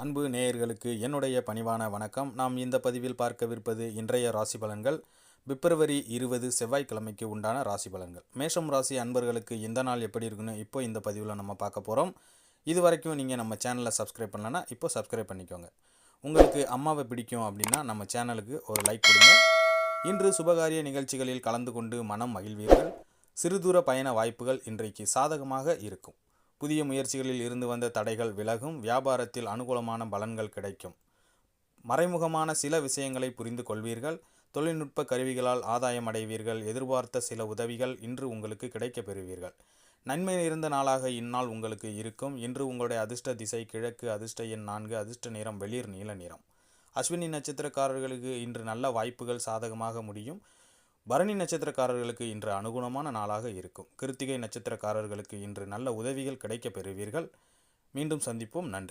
அன்பு நேயர்களுக்கு என்னுடைய பணிவான வணக்கம். நாம் இந்த பதிவில் பார்க்கவிருப்பது இன்றைய ராசி பலன்கள். பிப்ரவரி இருபது செவ்வாய்க்கிழமைக்கு உண்டான ராசி பலன்கள். மேஷம் ராசி அன்பர்களுக்கு இந்த நாள் எப்படி இருக்குன்னு இப்போ இந்த பதிவில் நம்ம பார்க்க போகிறோம் இது வரைக்கும் நீங்கள் நம்ம சேனலை சப்ஸ்கிரைப் பண்ணலன்னா இப்போ சப்ஸ்கிரைப் பண்ணிக்கோங்க. உங்களுக்கு அம்மாவை பிடிக்கும் அப்படின்னா நம்ம சேனலுக்கு ஒரு லைக் கொடுங்க. இன்று சுபகாரிய நிகழ்ச்சிகளில் கலந்து கொண்டு மனம் மகிழ்வீர்கள். சிறுதூர பயண வாய்ப்புகள் இன்றைக்கு சாதகமாக இருக்கும். புதிய முயற்சிகளில் இருந்து வந்த தடைகள் விலகும் வியாபாரத்தில் அனுகூலமான பலன்கள் கிடைக்கும். மறைமுகமான சில விஷயங்களை புரிந்து கொள்வீர்கள். தொழில்நுட்ப கருவிகளால் ஆதாயம் அடைவீர்கள். எதிர்பார்த்த சில உதவிகள் இன்று உங்களுக்கு கிடைக்கப் பெறுவீர்கள். நன்மை இருந்த நாளாக இந்நாள் உங்களுக்கு இருக்கும். இன்று உங்களுடைய அதிர்ஷ்ட திசை கிழக்கு அதிர்ஷ்ட எண் நான்கு அதிர்ஷ்ட நிறம் வெளிர் நீல நிறம். அஸ்வினி நட்சத்திரக்காரர்களுக்கு இன்று நல்ல வாய்ப்புகள் சாதகமாக முடியும். பரணி நட்சத்திரக்காரர்களுக்கு இன்று அனுகுணமான நாளாக இருக்கும். கிருத்திகை நட்சத்திரக்காரர்களுக்கு இன்று நல்ல உதவிகள் கிடைக்கப் பெறுவீர்கள் மீண்டும் சந்திப்போம். நன்றி.